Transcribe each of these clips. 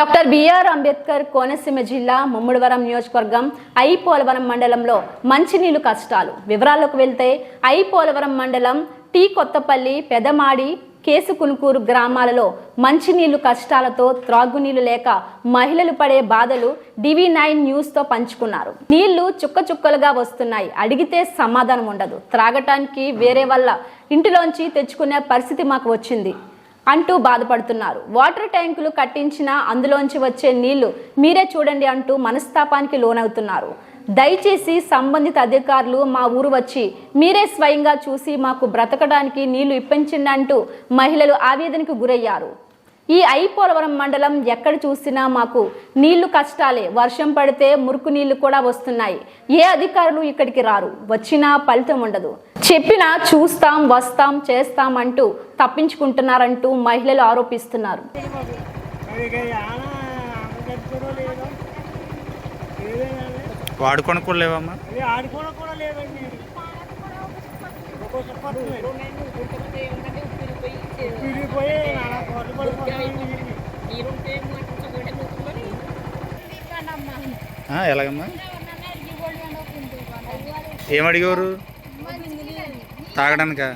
Doctor BR Ambedkar Konaseema జిల్లా ముమ్మడివరం నియోజకవర్గం I Polavaram మండలంలో మంచినీళ్ళు కష్టాలు. వివరాల్లోకి వెళ్తే ఐ పోలవరం మండలం టీ కొత్తపల్లి పెదమాడి కేసుకునుకూరు గ్రామాలలో మంచినీళ్ళు కష్టాలతో త్రాగునీళ్ళు లేక మహిళలు పడే బాధలు డివి నైన్ న్యూస్తో పంచుకున్నారు. నీళ్ళు చుక్క చుక్కలుగా వస్తున్నాయి. అడిగితే సమాధానం ఉండదు. త్రాగటానికి వేరే వల్ల ఇంటిలోంచి తెచ్చుకునే పరిస్థితి మాకు వచ్చింది. అంటూ బాధపడుతున్నారు. వాటర్ ట్యాంకులు కట్టించినా అందులోంచి వచ్చే నీళ్ళు మీరే చూడండి అంటూ మనస్తాపానికి లోనవుతున్నారు. దయచేసి సంబంధిత అధికారులు మా ఊరు వచ్చి మీరే స్వయంగా చూసి మాకు బ్రతకడానికి నీళ్ళు ఇప్పించండి అంటూ మహిళలు ఆవేదనకు గురయ్యారు. ఈ ఐపోలవరం మండలం ఎక్కడ చూసినా మాకు నీళ్ళు కష్టాలే. వర్షం పడితే మురుకు నీళ్ళు కూడా వస్తున్నాయి. ఏ అధికారులు ఇక్కడికి రారు? వచ్చినా ఫలితం ఉండదు. చెప్పినా చూస్తాం వస్తాం చేస్తాం అంటూ తప్పించుకుంటున్నారంటూ మహిళలు ఆరోపిస్తున్నారు. వాడుకోవడానికి కూడా లేవమ్మా. ఆడుకోవడం కూడా తాగడానికా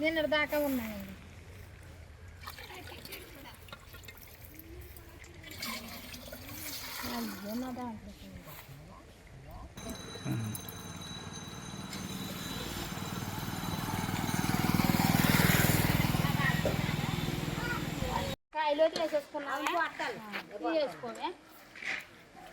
నిన్న దాకా ఉన్నాయండి అయ్యో నా దాంట్లో కాయలో వేసేసుకున్నాము వేసుకోమే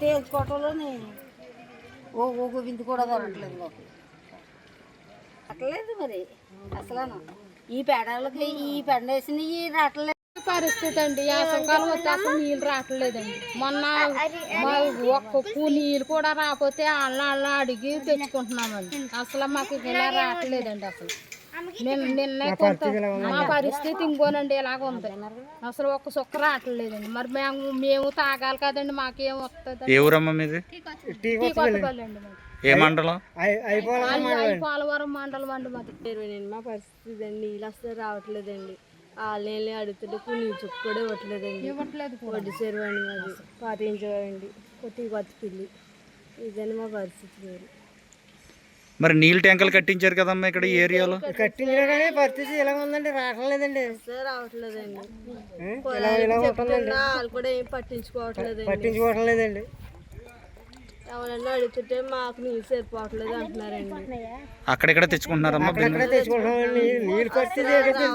కదా తేల్చుకోవటంలోని. ఓ ఒక విందు కూడా దొరకట్లేదు మాకు. అట్లేదు మరి అసలు ఈ పెడలకి ఈ పెండ వేసినవి ఈ రావట్లేదు పరిస్థితి అండి యాసంకాలం వస్తే అసలు నీళ్ళు రావట్లేదండి. మొన్న ఒక్క కూ నీళ్ళు కూడా రాకపోతే వాళ్ళ వాళ్ళ అడిగి తెచ్చుకుంటున్నామండి. అసలు మాకు ఇలా రావట్లేదండి అసలు. నిన్న నిన్న కొంత మా పరిస్థితి ఇంకోనండి ఇలాగ ఉంది. అసలు ఒక్క సుక్క రావట్లేదండి. మరి మేము మేము తాగాలి కదండి మాకేం వస్తుంది ఏ ఊరమ్మా మీది? ఏ మండలం? పోలవరం మండలం అండి. మాది. నేను మా పరిస్థితి అండి. నీళ్ళు అసలు రావట్లేదండి. వాళ్ళని అడుగుతుంటే కొన్ని చుక్క కూడా ఇవ్వట్లేదండి. ఇవ్వట్లేదు. వడ్డీ చెరువు అండి మాది. పాటించేవాడండి కొత్త కొత్త పిల్లి. ఇదండి మా పరిస్థితి మీరు నీళ్ళు ట్యాంకులు కట్టించారు కదమ్మా ఇక్కడ ఈ ఏరియాలో? కట్టించినా కానీ పరిస్థితి ఎలా ఉందండి రావట్లేదండి. రావట్లేదండి. ఇలా ఇలా ఉంటుందండి వాళ్ళు కూడా ఏం పట్టించుకోవట్లేదండి. పట్టించుకోవటం లేదండి. ఎవరన్నా అడుగుతుంటే మాకు నీళ్ళు సరిపోవట్లేదు అంటున్నారండి. అక్కడెక్కడ తెచ్చుకుంటున్నారమ్మా తెచ్చుకుంటామండి నీళ్ళు పరిస్థితి అడిగితే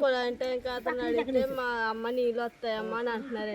కుళాయి ట్యాంక్ అతను అడిగితే మా అమ్మ నీళ్ళు వస్తాయమ్మా అని అంటున్నారండి.